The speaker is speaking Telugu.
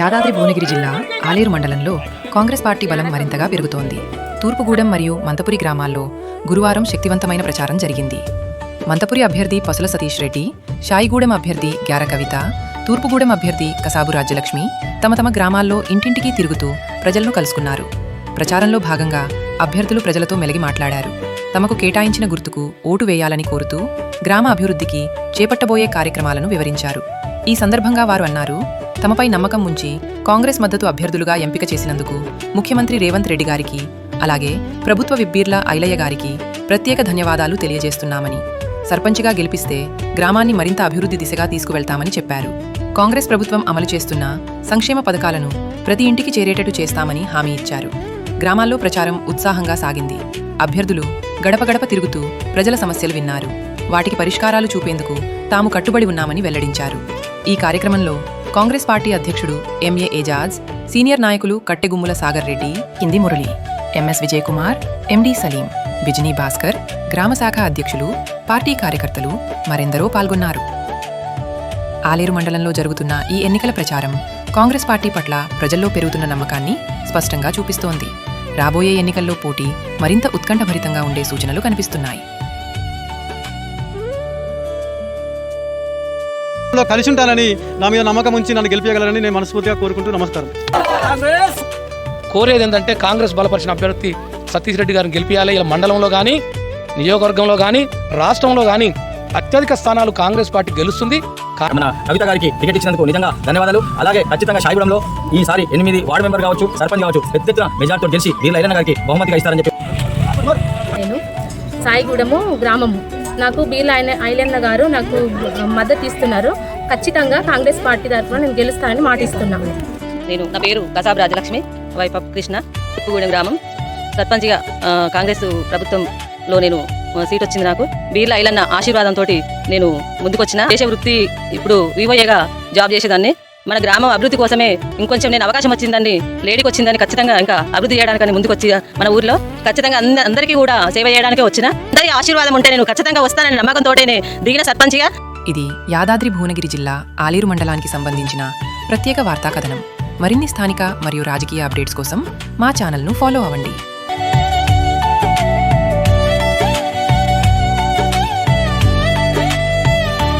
యాదాద్రి భువనగిరి జిల్లా ఆలేరు మండలంలో కాంగ్రెస్ పార్టీ బలం మరింతగా పెరుగుతోంది. తూర్పుగూడెం మరియు మంతపురి గ్రామాల్లో గురువారం శక్తివంతమైన ప్రచారం జరిగింది. మంతపురి అభ్యర్థి పసుల సతీష్ రెడ్డి షాయిగూడెం అభ్యర్థి గ్యార కవిత తూర్పుగూడెం అభ్యర్థి కసాబు రాజ్యలక్ష్మి తమ తమ గ్రామాల్లో ఇంటింటికి తిరుగుతూ ప్రజలను కలుసుకున్నారు. ప్రచారంలో భాగంగా అభ్యర్థులు ప్రజలతో మెలిగి మాట్లాడారు. తమకు కేటాయించిన గుర్తుకు ఓటు వేయాలని కోరుతూ గ్రామ అభివృద్ధికి చేపట్టబోయే కార్యక్రమాలను వివరించారు. ఈ సందర్భంగా వారు అన్నారు తమపై నమ్మకం ఉంచి కాంగ్రెస్ మద్దతు అభ్యర్థులుగా ఎంపిక చేసినందుకు ముఖ్యమంత్రి రేవంత్ రెడ్డి గారికి అలాగే ప్రభుత్వ విబ్బీర్ల ఐలయ్య గారికి ప్రత్యేక ధన్యవాదాలు తెలియజేస్తున్నామని సర్పంచ్గా గెలిపిస్తే గ్రామాన్ని మరింత అభివృద్ధి దిశగా తీసుకువెళ్తామని చెప్పారు. కాంగ్రెస్ ప్రభుత్వం అమలు చేస్తున్న సంక్షేమ పథకాలను ప్రతి ఇంటికి చేరేటట్టు చేస్తామని హామీ ఇచ్చారు. గ్రామాల్లో ప్రచారం ఉత్సాహంగా సాగింది. అభ్యర్థులు గడప గడప తిరుగుతూ ప్రజల సమస్యలు విన్నారు. వాటికి పరిష్కారాలు చూపేందుకు తాము కట్టుబడి ఉన్నామని వెల్లడించారు. ఈ కార్యక్రమంలో కాంగ్రెస్ పార్టీ అధ్యక్షుడు ఎంఏ ఏజాజ్ సీనియర్ నాయకులు కట్టెగుమ్ముల సాగర్ రెడ్డి కింది మురళి ఎంఎస్ విజయ్ కుమార్ ఎండి సలీం బిజినీ భాస్కర్ గ్రామ శాఖ అధ్యక్షులు పార్టీ కార్యకర్తలు మరెందరో పాల్గొన్నారు. ఆలేరు మండలంలో జరుగుతున్న ఈ ఎన్నికల ప్రచారం కాంగ్రెస్ పార్టీ పట్ల ప్రజల్లో పెరుగుతున్న నమ్మకాన్ని స్పష్టంగా చూపిస్తోంది. రాబోయే ఎన్నికల్లో పోటీ మరింత ఉత్కంఠభరితంగా ఉండే సూచనలు కనిపిస్తున్నాయి. లో కలిసి ఉంటానని నా మీద నమ్మకం ఉంచి నన్ను గెలిపించగలరని నేను మనస్ఫూర్తిగా కోరుకుంటూ నమస్కారం. కోరేది ఏంటంటే కాంగ్రెస్ బలపరిచిన అభ్యర్థి సతీష్ రెడ్డి గారిని గెలిపించాలి ఇలా మండలంలో కానీ నియోజకవర్గంలో కానీ రాష్ట్రంలో కానీ అత్యధిక స్థానాలు కాంగ్రెస్ పార్టీ గెలుస్తుంది. మన కవిత గారికి టికెట్ ఇచ్చినందుకు నిజంగా ధన్యవాదాలు. అలాగే ఖచ్చితంగా షాయిగూడెంలో ఈసారి ఎనిమిది వార్డు మెంబర్ కావచ్చు సర్పంచ్ కావచ్చు పెద్ద ఎత్తున మెజార్టీతో గెలిచి వీళ్ళ గారికి బహుమతిగా ఇస్తారని చెప్పి నేను సాయిగూడెము గ్రామము. నాకు బీల్ ఆయన ఐలన్న గారు నాకు మద్దతు ఇస్తున్నారు. ఖచ్చితంగా కాంగ్రెస్ పార్టీ తరఫున నేను గెలుస్తానని మాటిస్తున్నాను నేను నా పేరు కసాబ్ రాజలక్ష్మి వైఫ్ ఆఫ్ కృష్ణ ఉప్పుగూడెం గ్రామం. సర్పంచ్గా కాంగ్రెస్ ప్రభుత్వంలో నేను సీట్ వచ్చింది నాకు. బీర్ల ఐలన్న ఆశీర్వాదంతో నేను ముందుకొచ్చిన. దేశ వృత్తి ఇప్పుడు వివోఏగా జాబ్ చేసేదాన్ని. మన గ్రామం అభివృద్ధి కోసమే ఇంకొంచెం నేను అవకాశం వచ్చిందని లేడీకి వచ్చిందని ఖచ్చితంగా ఇంకా అభివృద్ధి చేయడానికి ముందుకు వచ్చి మన ఊర్లో. ఖచ్చితంగా అంద- అందరికీ కూడా సేవ చేయడానికే వచ్చిన. అందరి ఆశీర్వాదం ఉంటే నేను ఖచ్చితంగా వస్తానని నమ్మకంతోటే దిగిన సర్పంచ్గా. ఇది యాదాద్రి భువనగిరి జిల్లా ఆలేరు మండలానికి సంబంధించిన ప్రత్యేక వార్తా కథనం. మరిన్ని స్థానిక మరియు రాజకీయ అప్డేట్స్ కోసం మా ఛానల్ను ఫాలో అవ్వండి.